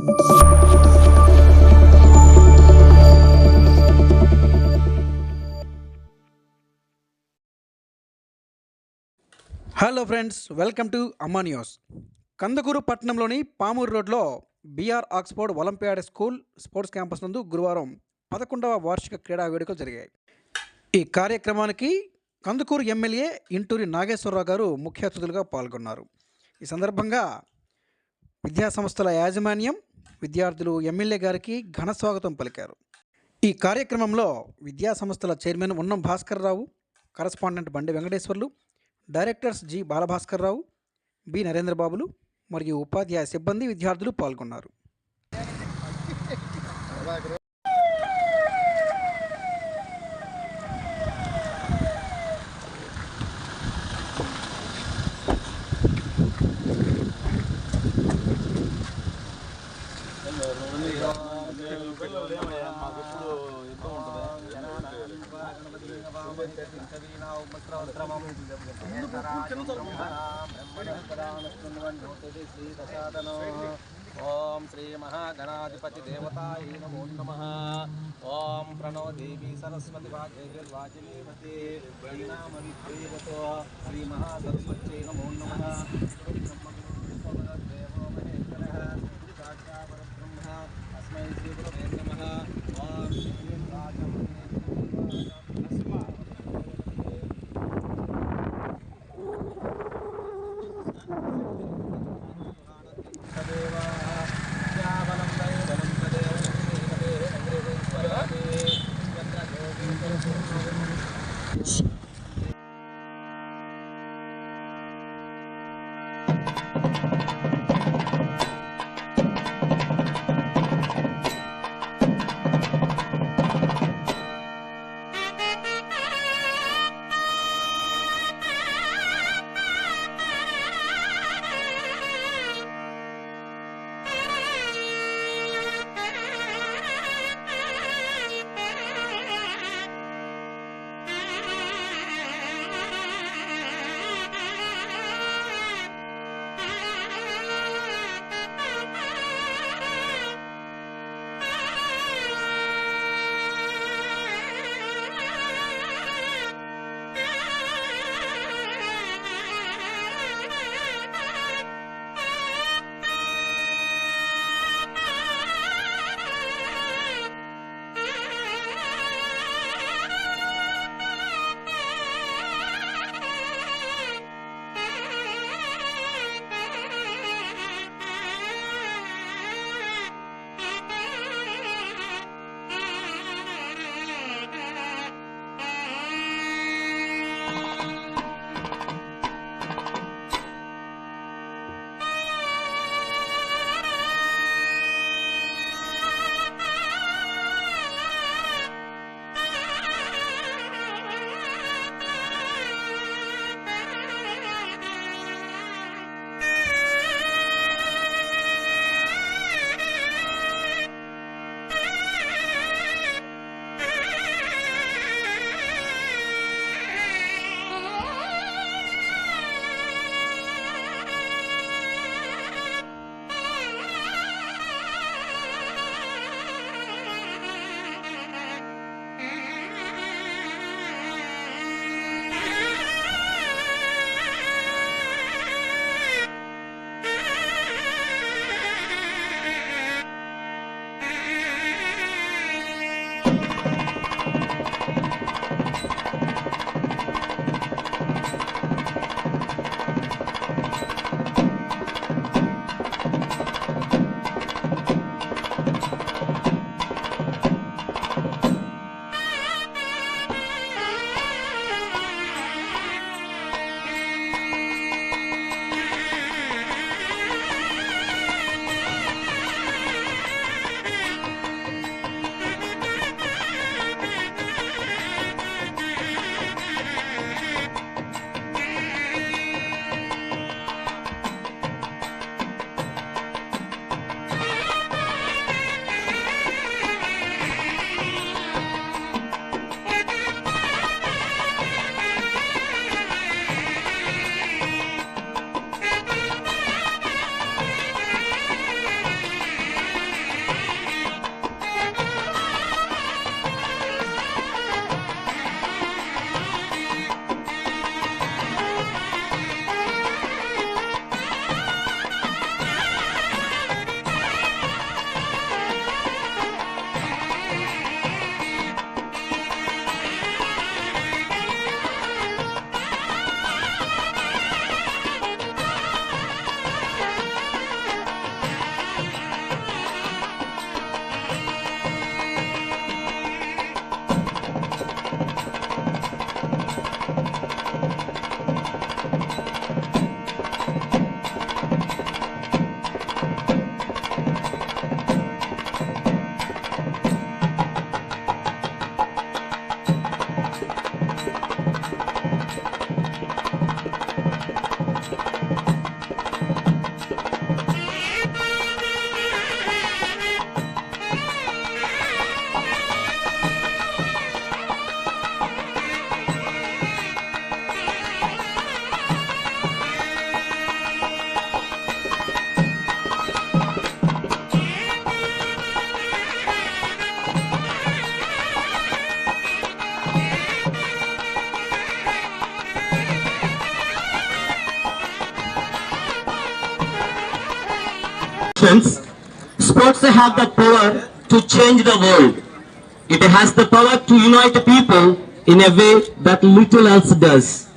Hello friends welcome to Amma news Kandukuru పట్టణంలోని పామూరు రోడ్లో BR Oxford Olympiad school sports campus నందు గురువారం పదకొండవ వార్షిక క్రీడా వేడుకలు జరిగాయి. ఈ కార్యక్రమానికి కందుకూరు ఎమ్మెల్యే ఇంటూరి నాగేశ్వరరావు గారు ముఖ్య అతిథులుగా పాల్గొన్నారు. ఈ సందర్భంగా విద్యాసంస్థల యాజమాన్యం విద్యార్థులు ఎమ్మెల్యే గారికి ఘన స్వాగతం పలికారు. ఈ కార్యక్రమంలో విద్యా సంస్థల చైర్మన్ ఉన్నం Bhaskar Rao correspondent Bandi Venkateswarlu directors G Balabhaskar Rao B నరేంద్రబాబులు మరియు ఉపాధ్యాయ సిబ్బంది విద్యార్థులు పాల్గొన్నారు. देवतायै नमो नमः ॐ प्रणो देवी सरस्वतिवाग्निर्वाचिनीपते प्रणीनामविद्वेवतो श्रीमहासरस्वत्यै नमो नमः देवो महेश्वरः साक्षात् परब्रह्म अस्मै श्रीगुरवे नमः। Sports have the power to change the world. It has the power to unite people in a way that little else does.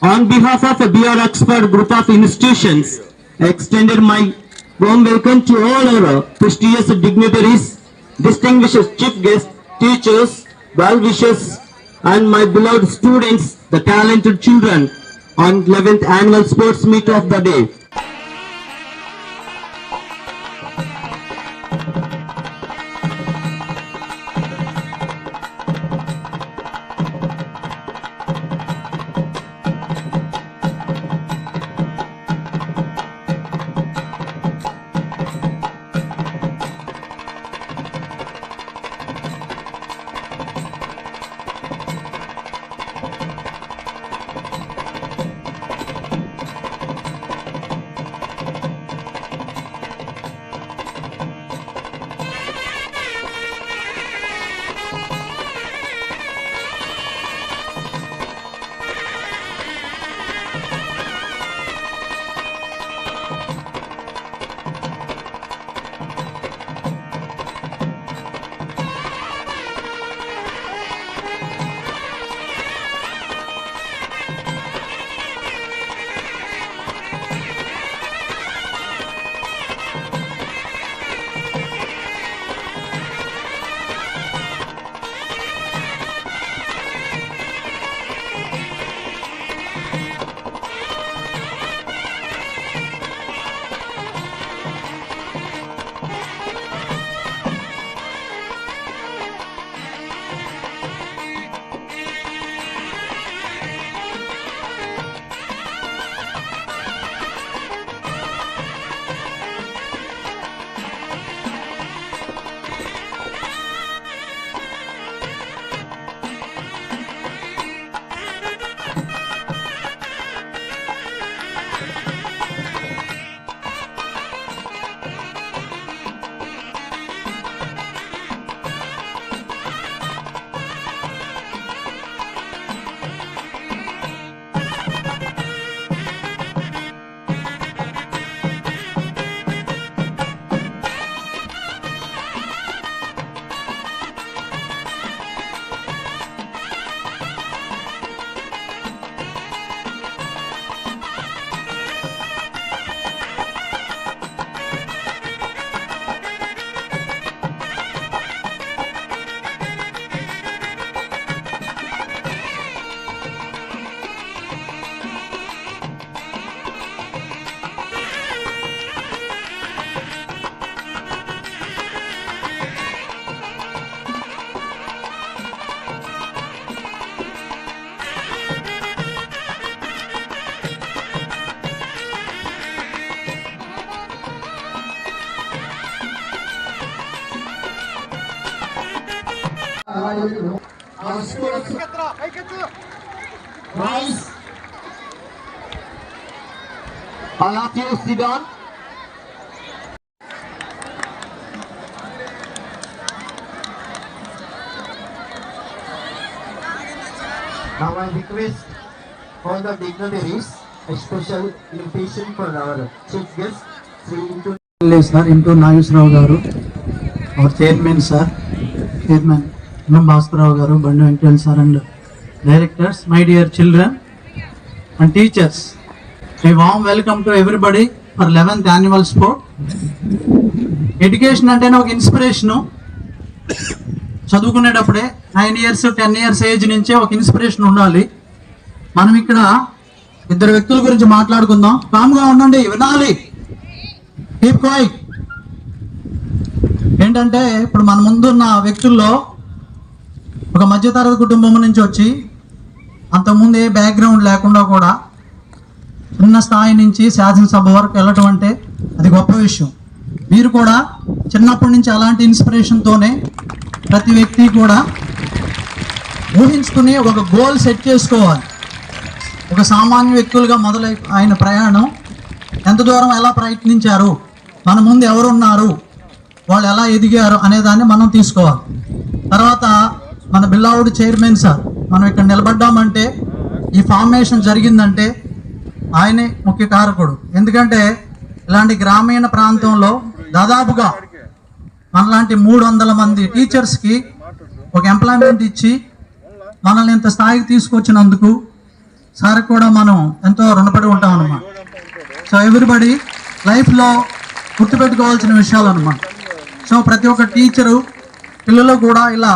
On behalf of a BR Oxford group of institutions, I extended my warm welcome to all our prestigious dignitaries, distinguished chief guests, teachers, well-wishers, and my beloved students, the talented children, on 11th annual sports meet of the day. Our Now I request all the dignitaries a special invitation for our chief guest, Sri Intu. Sir, Intu Nayus Rao Garu, our chairman, sir, chairman. M Bhaskararao గారు Bandi Venkateswara sir and directors my dear children and teachers I warm welcome to everybody for eleventh annual sport. Education అంటేనే ఒక inspiration. చదువుకునేటప్పుడే nine years ten years age నుంచే ఒక inspiration ఉండాలి. మనం ఇక్కడ ఇద్దరు వ్యక్తుల గురించి మాట్లాడుకుందాం. కామ్గా ఉండండి వినాలి. కీప్ క్వైట్ ఏంటంటే ఇప్పుడు మన ముందున్న వ్యక్తుల్లో ఒక మధ్యతరగతి కుటుంబం నుంచి వచ్చి అంతకుముందు ఏ బ్యాక్గ్రౌండ్ లేకుండా కూడా చిన్న స్థాయి నుంచి శాసనసభ వరకు వెళ్ళటం అంటే అది గొప్ప విషయం. మీరు కూడా చిన్నప్పటి నుంచి అలాంటి ఇన్స్పిరేషన్తోనే ప్రతి వ్యక్తి కూడా ఊహించుకుని ఒక గోల్ సెట్ చేసుకోవాలి. ఒక సామాన్య వ్యక్తులుగా మొదలై ఆయన ప్రయాణం ఎంత దూరం ఎలా ప్రయత్నించారు మన ముందు ఎవరున్నారు వాళ్ళు ఎలా ఎదిగారు అనేదాన్ని మనం తీసుకోవాలి. తర్వాత మన బిల్లావుడు చైర్మన్ సార్ మనం ఇక్కడ నిలబడ్డామంటే ఈ ఫార్మేషన్ జరిగిందంటే ఆయనే ముఖ్య కారకుడు. ఎందుకంటే ఇలాంటి గ్రామీణ ప్రాంతంలో దాదాపుగా మనలాంటి మూడు వందల మంది టీచర్స్కి ఒక ఎంప్లాయ్మెంట్ ఇచ్చి మనల్ని ఇంత స్థాయికి తీసుకొచ్చినందుకు సార్ కూడా మనం ఎంతో రుణపడి ఉంటాం అన్నమాట సో ఎవ్రీబడి లైఫ్లో గుర్తుపెట్టుకోవాల్సిన విషయాలు అనమాట సో ప్రతి ఒక్క టీచరు పిల్లలు కూడా ఇలా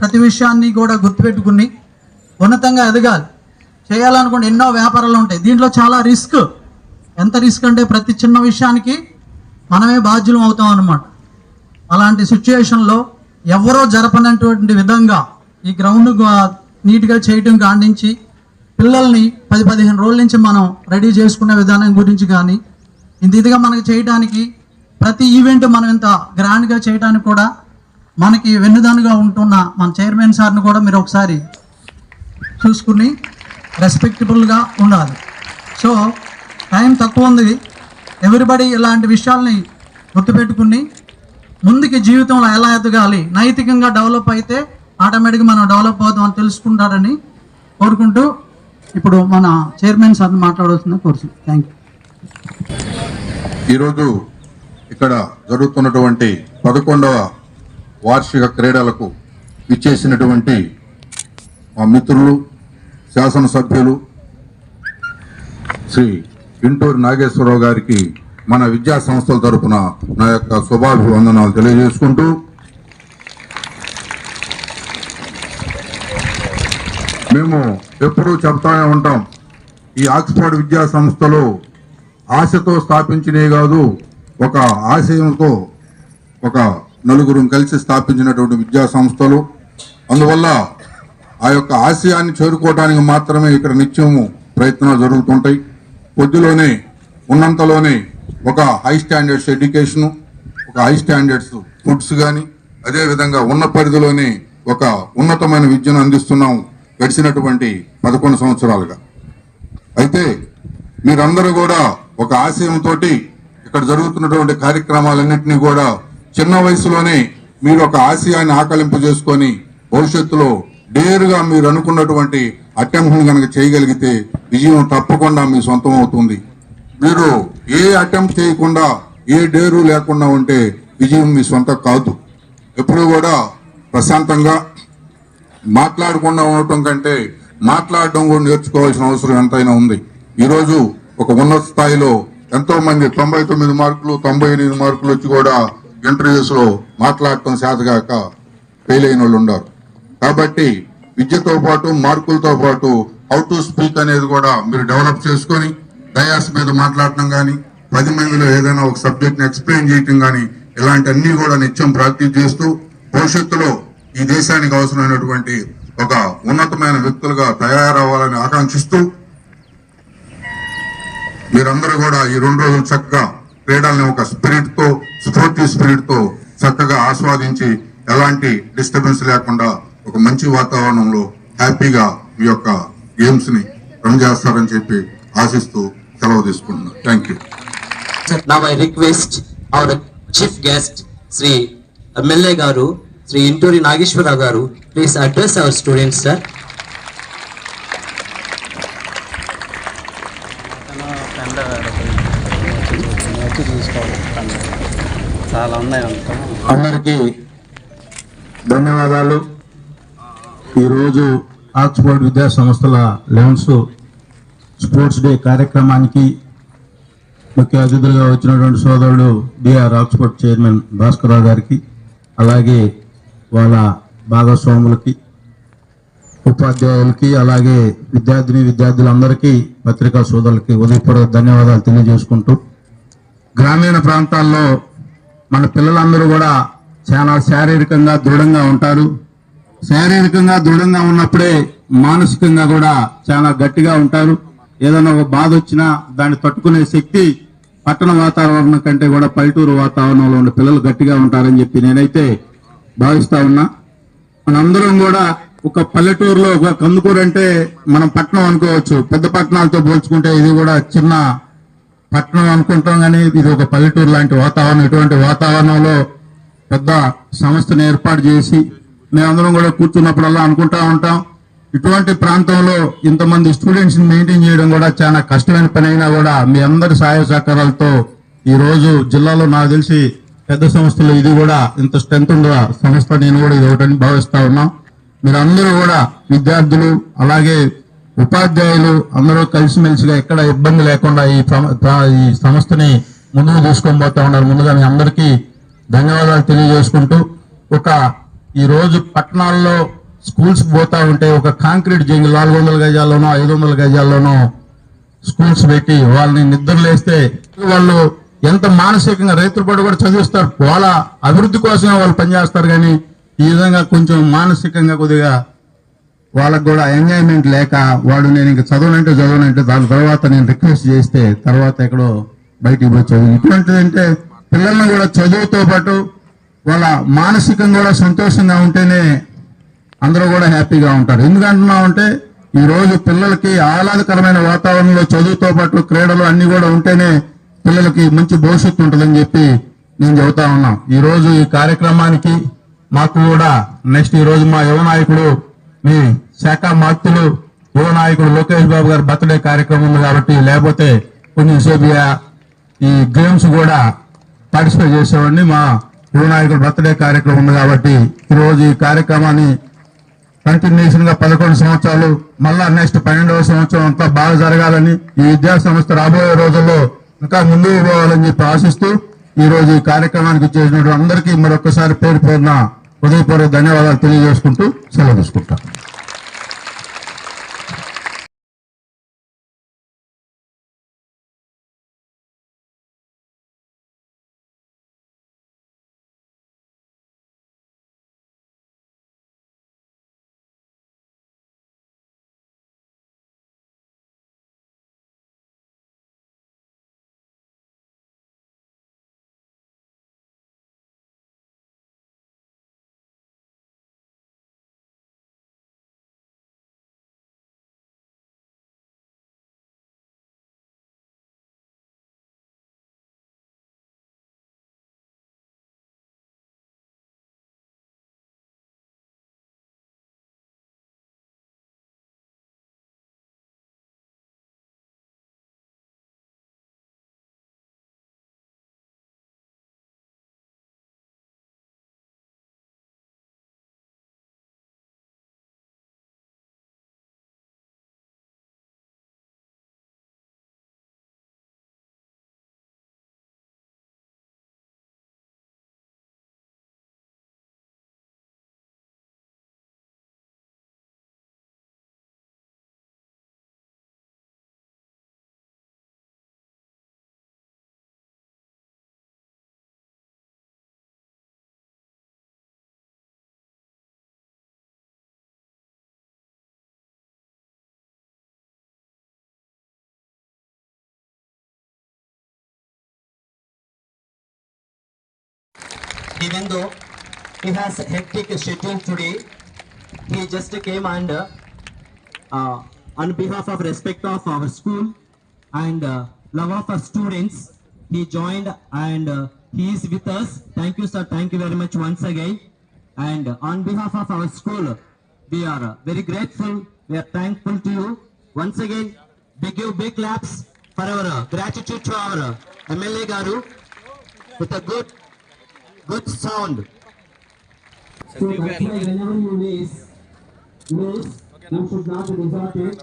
ప్రతి విషయాన్ని కూడా గుర్తుపెట్టుకుని ఉన్నతంగా ఎదగాలి. చేయాలనుకుంటే ఎన్నో వ్యాపారాలు ఉంటాయి. దీంట్లో చాలా రిస్క్. ఎంత రిస్క్ అంటే ప్రతి చిన్న విషయానికి మనమే బాధ్యులం అవుతాం అన్నమాట. అలాంటి సిచ్యుయేషన్లో ఎవరో జరపనటువంటి విధంగా ఈ గ్రౌండ్ నీట్గా చేయటం కాండించి పిల్లల్ని పది పదిహేను రోజుల నుంచి మనం రెడీ చేసుకునే విధానం గురించి కానీ ఇంత ఇదిగా మనకు చేయడానికి ప్రతి ఈవెంట్ మనం ఇంత గ్రాండ్గా చేయడానికి కూడా మనకి వెన్నుదానుగా ఉంటున్న మన చైర్మన్ సార్ని కూడా మీరు ఒకసారి చూసుకుని రెస్పెక్టబుల్గా ఉండాలి. సో టైం తక్కువ ఉంది. ఎవరిబడి ఇలాంటి విషయాల్ని గుర్తుపెట్టుకుని ముందుకి జీవితంలో ఎలా ఎదగాలి నైతికంగా డెవలప్ అయితే ఆటోమేటిక్గా మనం డెవలప్ అవుతామని తెలుసుకుంటారని కోరుకుంటూ ఇప్పుడు మన చైర్మన్ సార్ని మాట్లాడవలసింది కోరుతుంది థ్యాంక్ యూ ఈరోజు ఇక్కడ జరుగుతున్నటువంటి పదకొండవ వార్షిక క్రీడలకు ఇచ్చేసినటువంటి మా మిత్రులు శాసనసభ్యులు శ్రీ ఇంటూరు నాగేశ్వరరావు గారికి మన విద్యా సంస్థల తరపున నా యొక్క శుభాభివందనాలు తెలియజేసుకుంటూ మేము ఎప్పుడూ చెప్తానే ఉంటాం ఈ ఆక్స్ఫర్డ్ విద్యా సంస్థలు ఆశతో స్థాపించినవి కాదు ఒక ఆశయంతో ఒక నలుగురు కలిసి స్థాపించినటువంటి విద్యా సంస్థలు. అందువల్ల ఆ యొక్క ఆశయాన్ని చేరుకోవడానికి మాత్రమే ఇక్కడ నిత్యము ప్రయత్నాలు జరుగుతుంటాయి. కొద్దిలోనే ఉన్నంతలోనే ఒక హై స్టాండర్డ్స్ ఎడ్యుకేషను ఒక హై స్టాండర్డ్స్ ఫుడ్స్ కానీ అదేవిధంగా ఉన్న పరిధిలోనే ఒక ఉన్నతమైన విద్యను అందిస్తున్నాం గడిచినటువంటి పదకొండు సంవత్సరాలుగా. అయితే మీరందరూ కూడా ఒక ఆశయంతో ఇక్కడ జరుగుతున్నటువంటి కార్యక్రమాలన్నింటినీ కూడా చిన్న వయసులోనే మీరు ఒక ఆశయాన్ని ఆకలింపు చేసుకొని భవిష్యత్తులో డేరుగా మీరు అనుకున్నటువంటి అటెంప్ట్ కనుక చేయగలిగితే విజయం తప్పకుండా మీ సొంతం అవుతుంది. మీరు ఏ అటెంప్ట్ చేయకుండా ఏ డేరు లేకుండా ఉంటే విజయం మీ సొంతం కాదు. ఎప్పుడు కూడా ప్రశాంతంగా మాట్లాడకుండా ఉండటం కంటే మాట్లాడడం కూడా నేర్చుకోవాల్సిన అవసరం ఎంతైనా ఉంది. ఈరోజు ఒక ఉన్నత స్థాయిలో ఎంతో మంది తొంభై తొమ్మిది మార్కులు తొంభై ఎనిమిది మార్కులు వచ్చి కూడా ఇంటర్వ్యూస్లో మాట్లాడటం చేతగాక ఫెయిల్ అయిన వాళ్ళు ఉన్నారు కాబట్టి విద్యతో పాటు మార్కులతో పాటు హౌ టు స్పీక్ అనేది కూడా మీరు డెవలప్ చేసుకొని డయాస్ మీద మాట్లాడటం కానీ పది మందిలో ఏదైనా ఒక సబ్జెక్ట్ని ఎక్స్ప్లెయిన్ చేయటం కానీ ఇలాంటివన్నీ కూడా నిత్యం ప్రాక్టీస్ చేస్తూ భవిష్యత్తులో ఈ దేశానికి అవసరమైనటువంటి ఒక ఉన్నతమైన వ్యక్తులుగా తయారవ్వాలని ఆకాంక్షిస్తూ మీరందరూ కూడా ఈ రెండు రోజులు చక్కగా క్రీడల్ని ఒక స్పిరిట్తో స్ఫూర్తి స్పిరిట్తో చక్కగా ఆస్వాదించి ఎలాంటి డిస్టర్బెన్స్ లేకుండా ఒక మంచి వాతావరణంలో హ్యాపీగా మీ యొక్క గేమ్స్ని రన్ చేస్తారని చెప్పి ఆశిస్తూ సెలవు తీసుకుంటున్నాను. Thank you. Now I request our chief guest Shri MLA గారు శ్రీ ఇంటూరి Nageshwara గారు please address our students sir చాలా ఉన్నాయి అందరికీ ధన్యవాదాలు. ఈరోజు ఆక్స్ఫోర్డ్ విద్యా సంస్థల లెవెన్స్ స్పోర్ట్స్ డే కార్యక్రమానికి ముఖ్య అతిథులుగా వచ్చినటువంటి సోదరుడు బిఆర్ ఆక్స్ఫోర్డ్ చైర్మన్ భాస్కరరావు గారికి అలాగే వాళ్ళ భాగస్వాములకి ఉపాధ్యాయులకి అలాగే విద్యార్థిని విద్యార్థులందరికీ పత్రికా సోదరులకి ఉదయపూర్వక ధన్యవాదాలు తెలియజేసుకుంటూ గ్రామీణ ప్రాంతాల్లో మన పిల్లలందరూ కూడా చాలా శారీరకంగా దృఢంగా ఉంటారు. శారీరకంగా దృఢంగా ఉన్నప్పుడే మానసికంగా కూడా చాలా గట్టిగా ఉంటారు. ఏదైనా ఒక బాధ వచ్చినా దాన్ని తట్టుకునే శక్తి పట్టణ వాతావరణం కంటే కూడా పల్లెటూరు వాతావరణంలో ఉన్న పిల్లలు గట్టిగా ఉంటారని చెప్పి నేనైతే భావిస్తా ఉన్నా. మనందరం కూడా ఒక పల్లెటూరులో ఒక కందుకూరు అంటే మనం పట్టణం అనుకోవచ్చు. పెద్ద పట్టణాలతో పోల్చుకుంటే ఇది కూడా చిన్న పట్టణం అనుకుంటాం కానీ ఇది ఒక పల్లెటూరు లాంటి వాతావరణం. ఇటువంటి వాతావరణంలో పెద్ద సంస్థను ఏర్పాటు చేసి మేమందరం కూడా కూర్చున్నప్పుడల్లా అనుకుంటా ఉంటాం. ఇటువంటి ప్రాంతంలో ఇంతమంది స్టూడెంట్స్ని మెయింటైన్ చేయడం కూడా చాలా కష్టమైన పని అయినా కూడా మీ అందరి సహాయ సహకారాలతో ఈరోజు జిల్లాలో నాకు తెలిసి పెద్ద సంస్థలు ఇది కూడా ఇంత స్ట్రెంత్ ఉన్న సంస్థ. నేను కూడా ఇది ఒకటని భావిస్తా ఉన్నాం. మీరందరూ కూడా విద్యార్థులు అలాగే ఉపాధ్యాయులు అందరూ కలిసిమెలిసిగా ఎక్కడ ఇబ్బంది లేకుండా ఈ ఈ సంస్థని ముందుకు తీసుకొని పోతా ఉన్నారు. ముందుగా మీ అందరికీ ధన్యవాదాలు తెలియజేసుకుంటూ ఒక ఈ రోజు పట్టణాల్లో స్కూల్స్ పోతా ఉంటే ఒక కాంక్రీట్ జింగ్ నాలుగు వందల గజాల్లోనో ఐదు వందల గజాల్లోనో స్కూల్స్ పెట్టి వాళ్ళని నిద్రలేస్తే వాళ్ళు ఎంత మానసికంగా రైతులు పడి కూడా చదివిస్తారు. వాళ్ళ అభివృద్ధి కోసమే వాళ్ళు పనిచేస్తారు. కానీ ఈ విధంగా కొంచెం మానసికంగా కొద్దిగా వాళ్ళకు కూడా ఎంజాయ్మెంట్ లేక వాడు నేను ఇంక చదవనంటే చదవనంటే దాని తర్వాత నేను రిక్వెస్ట్ చేస్తే తర్వాత ఎక్కడో బయటికి పోయి చదువు. ఇటువంటిది అంటే పిల్లల్ని కూడా చదువుతో పాటు వాళ్ళ మానసికంగా కూడా సంతోషంగా ఉంటేనే అందరూ కూడా హ్యాపీగా ఉంటారు. ఎందుకంటున్నాం అంటే ఈ రోజు పిల్లలకి ఆహ్లాదకరమైన వాతావరణంలో చదువుతో పాటు క్రీడలు అన్ని కూడా ఉంటేనే పిల్లలకి మంచి భవిష్యత్తు ఉంటుందని చెప్పి నేను చెబుతా ఉన్నాం. ఈ రోజు ఈ కార్యక్రమానికి మాకు కూడా నెక్స్ట్ ఈ రోజు మా యువ నాయకుడు మీ శాఖ మాత్రులు యువ నాయకుడు లోకేష్ బాబు గారి బర్త్డే కార్యక్రమం ఉంది కాబట్టి లేకపోతే కొన్ని సేపు ఈ గేమ్స్ కూడా పార్టిసిపేట్ చేసేవాడిని. మా యువ నాయకుడు బర్త్డే కార్యక్రమం ఉంది కాబట్టి ఈ రోజు ఈ కార్యక్రమాన్ని కంటిన్యూషన్గా పదకొండు సంవత్సరాలు మళ్ళా నెక్స్ట్ పన్నెండవ సంవత్సరం అంతా బాగా జరగాలని ఈ విద్యా సంస్థ రాబోయే రోజుల్లో ఇంకా ముందుకు పోవాలని చెప్పి ఆశిస్తూ ఈ రోజు ఈ కార్యక్రమానికి చేసినటువంటి అందరికీ మరొకసారి పేరు పేరున హృదయపూర్వక ధన్యవాదాలు తెలియజేసుకుంటూ సెలవు తీసుకుంటాను even though he has a hectic schedule today, he just came and uh, on behalf of respect of our school and uh, love of our students, he joined and uh, he is with us. Thank you, sir. Thank you very much once again. And on behalf of our school, we are very grateful. We are thankful to you. Once again, we give big claps for our gratitude to our MLA Garu with a good good sound. So that's why whenever you miss, miss, you should not resort it.